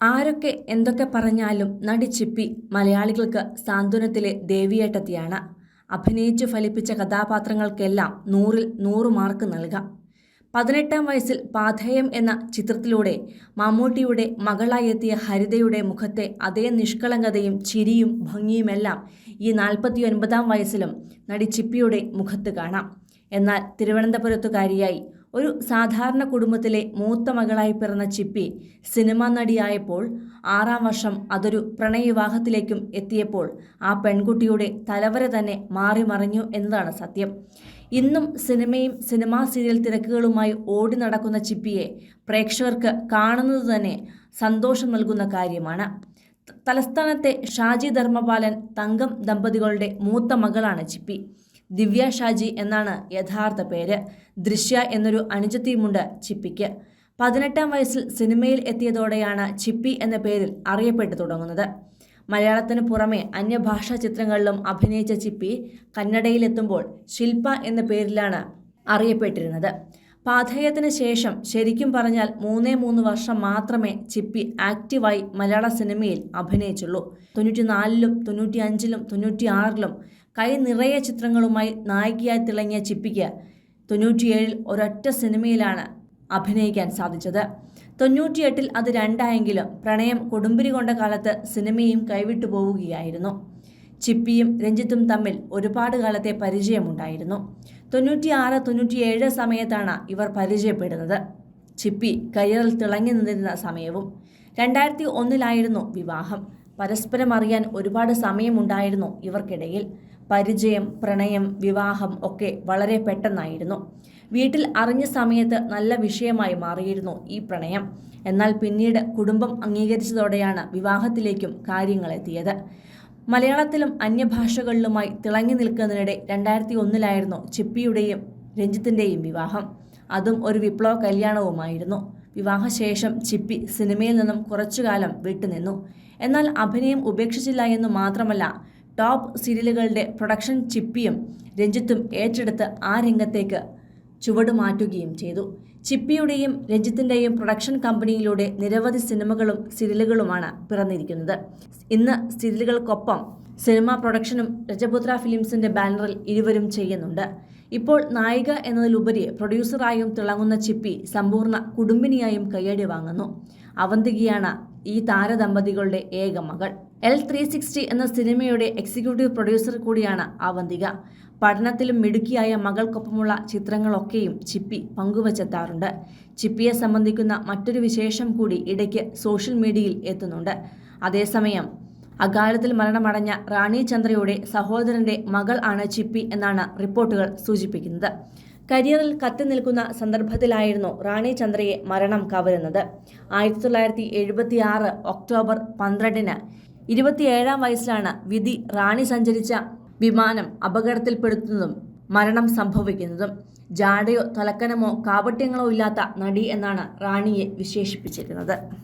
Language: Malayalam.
ആരൊക്കെ എന്തൊക്കെ പറഞ്ഞാലും നടി ചിപ്പി മലയാളികൾക്ക് സാന്ത്വനത്തിലെ ദേവിയേട്ടത്തിയാണ്. അഭിനയിച്ചു ഫലിപ്പിച്ച കഥാപാത്രങ്ങൾക്കെല്ലാം നൂറിൽ നൂറ് മാർക്ക് നൽകാം. പതിനെട്ടാം വയസ്സിൽ പാഥേയം എന്ന ചിത്രത്തിലൂടെ മമ്മൂട്ടിയുടെ മകളായി എത്തിയ ഹരിതയുടെ മുഖത്തെ അതേ നിഷ്കളങ്കതയും ചിരിയും ഭംഗിയുമെല്ലാം ഈ നാൽപ്പത്തി ഒൻപതാം വയസ്സിലും നടി ചിപ്പിയുടെ മുഖത്ത് കാണാം. എന്നാൽ തിരുവനന്തപുരത്തുകാരിയായി ഒരു സാധാരണ കുടുംബത്തിലെ മൂത്ത മകളായി പിറന്ന ചിപ്പി സിനിമാ നടിയായപ്പോൾ ആറാം വർഷം അതൊരു പ്രണയവിവാഹത്തിലേക്കും എത്തിയപ്പോൾ ആ പെൺകുട്ടിയുടെ തലവര തന്നെ മാറി മറിഞ്ഞു എന്നതാണ് സത്യം. ഇന്നും സിനിമയും സിനിമാ സീരിയൽ തിരക്കുകളുമായി ഓടി നടക്കുന്ന ചിപ്പിയെ പ്രേക്ഷകർക്ക് കാണുന്നത് തന്നെ സന്തോഷം നൽകുന്ന കാര്യമാണ്. തലസ്ഥാനത്തെ ഷാജി ധർമ്മപാലൻ തങ്കം ദമ്പതികളുടെ മൂത്ത മകളാണ് ചിപ്പി. ദിവ്യ ഷാജി എന്നാണ് യഥാർത്ഥ പേര്. ദൃശ്യ എന്നൊരു അനുജത്തിയുമുണ്ട് ചിപ്പിക്ക്. പതിനെട്ടാം വയസ്സിൽ സിനിമയിൽ എത്തിയതോടെയാണ് ചിപ്പി എന്ന പേരിൽ അറിയപ്പെട്ടു തുടങ്ങുന്നത്. മലയാളത്തിന് പുറമെ അന്യഭാഷാ ചിത്രങ്ങളിലും അഭിനയിച്ച ചിപ്പി കന്നഡയിലെത്തുമ്പോൾ ശില്പ എന്ന പേരിലാണ് അറിയപ്പെട്ടിരുന്നത്. പാഥേയത്തിന് ശേഷം ശരിക്കും പറഞ്ഞാൽ മൂന്നേ മൂന്ന് വർഷം മാത്രമേ ചിപ്പി ആക്റ്റീവായി മലയാള സിനിമയിൽ അഭിനയിച്ചുള്ളൂ. തൊണ്ണൂറ്റി നാലിലും തൊണ്ണൂറ്റി അഞ്ചിലും തൊണ്ണൂറ്റി ആറിലും കൈ നിറയെ ചിത്രങ്ങളുമായി നായികയായി തിളങ്ങിയ ചിപ്പിക്ക് തൊണ്ണൂറ്റിയേഴിൽ ഒരൊറ്റ സിനിമയിലാണ് അഭിനയിക്കാൻ സാധിച്ചത്. തൊണ്ണൂറ്റിയെട്ടിൽ അത് രണ്ടായെങ്കിലും പ്രണയം കൊടുമ്പിരി കൊണ്ട കാലത്ത് സിനിമയും കൈവിട്ടു പോവുകയായിരുന്നു. ചിപ്പിയും രഞ്ജിത്തും തമ്മിൽ ഒരുപാട് കാലത്തെ പരിചയമുണ്ടായിരുന്നു. തൊണ്ണൂറ്റിയാറ് തൊണ്ണൂറ്റിയേഴ് സമയത്താണ് ഇവർ പരിചയപ്പെടുന്നത്. ചിപ്പി കരിയറിൽ തിളങ്ങി നിന്നിരുന്ന സമയവും രണ്ടായിരത്തി ഒന്നിലായിരുന്നു വിവാഹം. പരസ്പരം അറിയാൻ ഒരുപാട് സമയമുണ്ടായിരുന്നു ഇവർക്കിടയിൽ. പരിചയം പ്രണയം വിവാഹം ഒക്കെ വളരെ പെട്ടെന്നായിരുന്നു. വീട്ടിൽ അറിഞ്ഞ സമയത്ത് നല്ല വിഷയമായി മാറിയിരുന്നു ഈ പ്രണയം. എന്നാൽ പിന്നീട് കുടുംബം അംഗീകരിച്ചതോടെയാണ് വിവാഹത്തിലേക്കും കാര്യങ്ങളെത്തിയത് മലയാളത്തിലും അന്യഭാഷകളിലുമായി തിളങ്ങി നിൽക്കുന്നതിനിടെ രണ്ടായിരത്തി ഒന്നിലായിരുന്നു ചിപ്പിയുടെയും രഞ്ജിത്തിന്റെയും വിവാഹം. അതും ഒരു വിപ്ലവ കല്യാണവുമായിരുന്നു. വിവാഹശേഷം ചിപ്പി സിനിമയിൽ നിന്നും കുറച്ചുകാലം വിട്ടുനിന്നു. എന്നാൽ അഭിനയം ഉപേക്ഷിച്ചില്ല എന്ന് മാത്രമല്ല ടോപ്പ് സീരിയലുകളുടെ പ്രൊഡക്ഷൻ ചിപ്പിയും രഞ്ജിത്തും ഏറ്റെടുത്ത് ആ രംഗത്തേക്ക് ചുവടുമാറ്റുകയും ചെയ്തു. ചിപ്പിയുടെയും രഞ്ജിത്തിന്റെയും പ്രൊഡക്ഷൻ കമ്പനിയിലൂടെ നിരവധി സിനിമകളും സീരിയലുകളുമാണ് പിറന്നിരിക്കുന്നത്. ഇന്ന് സീരിയലുകൾക്കൊപ്പം സിനിമ പ്രൊഡക്ഷനും രജപുത്ര ഫിലിംസിന്റെ ബാനറിൽ ഇരുവരും ചെയ്യുന്നുണ്ട്. ഇപ്പോൾ നായിക എന്നതിലുപരി പ്രൊഡ്യൂസറായും തിളങ്ങുന്ന ചിപ്പി സമ്പൂർണ കുടുംബിനിയായും കയ്യടി വാങ്ങുന്നു. അവന്തികയാണ് ഈ താരദമ്പതികളുടെ ഏക മകൾ. എൽ ത്രീ സിക്സ്റ്റി എന്ന സിനിമയുടെ എക്സിക്യൂട്ടീവ് പ്രൊഡ്യൂസർ കൂടിയാണ് അവന്തിക. പഠനത്തിലും മിടുക്കിയായ മകൾക്കൊപ്പമുള്ള ചിത്രങ്ങളൊക്കെയും ചിപ്പി പങ്കുവച്ചെത്താറുണ്ട്. ചിപ്പിയെ സംബന്ധിക്കുന്ന മറ്റൊരു വിശേഷം കൂടി ഇടയ്ക്ക് സോഷ്യൽ മീഡിയയിൽ എത്തുന്നുണ്ട്. അതേസമയം അകാലത്തിൽ മരണമടഞ്ഞ റാണി ചന്ദ്രയുടെ സഹോദരന്റെ മകൾ ആണ് ചിപ്പി എന്നാണ് റിപ്പോർട്ടുകൾ സൂചിപ്പിക്കുന്നത്. കരിയറിൽ കത്തി നിൽക്കുന്ന സന്ദർഭത്തിലായിരുന്നു റാണി ചന്ദ്രയെ മരണം കവരുന്നത്. ആയിരത്തി തൊള്ളായിരത്തി എഴുപത്തി ആറ് ഒക്ടോബർ പന്ത്രണ്ടിന് ഇരുപത്തിയേഴാം വയസ്സിലാണ് വിധി റാണി സഞ്ചരിച്ച വിമാനം അപകടത്തിൽപ്പെടുത്തുന്നതും മരണം സംഭവിക്കുന്നതും. ജാടയോ തലക്കനമോ കാപട്യങ്ങളോ ഇല്ലാത്ത നടി എന്നാണ് റാണിയെ വിശേഷിപ്പിച്ചിരുന്നത്